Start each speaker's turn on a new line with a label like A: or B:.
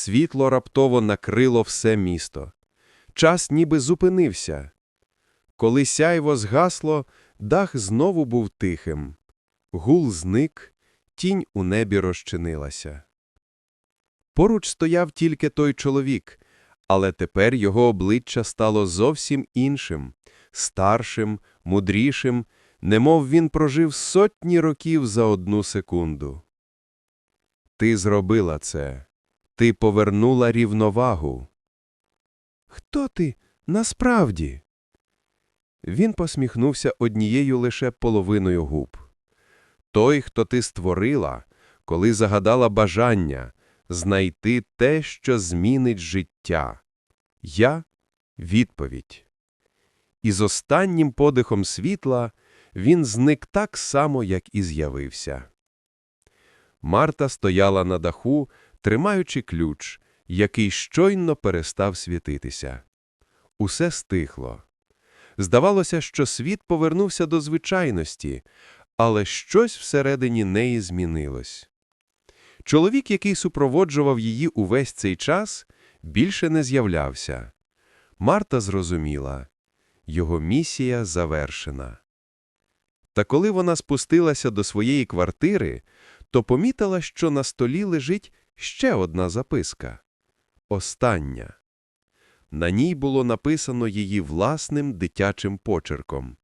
A: Світло раптово накрило все місто. Час ніби зупинився. Коли сяйво згасло, дах знову був тихим. Гул зник, тінь у небі розчинилася. Поруч стояв тільки той чоловік, але тепер його обличчя стало зовсім іншим, старшим, мудрішим, немов він прожив сотні років за одну секунду. Ти зробила це. Ти повернула рівновагу. Хто ти насправді? Він посміхнувся однією лише половиною губ. Той, хто ти створила, коли загадала бажання знайти те, що змінить життя. Я – відповідь. І з останнім подихом світла він зник так само, як і з'явився. Марта стояла на даху, тримаючи ключ, який щойно перестав світитися. Усе стихло. Здавалося, що світ повернувся до звичайності, але щось всередині неї змінилось. Чоловік, який супроводжував її увесь цей час, більше не з'являвся. Марта зрозуміла – його місія завершена. Та коли вона спустилася до своєї квартири, то помітила, що на столі лежить ще одна записка. Остання. На ній було написано її власним дитячим почерком.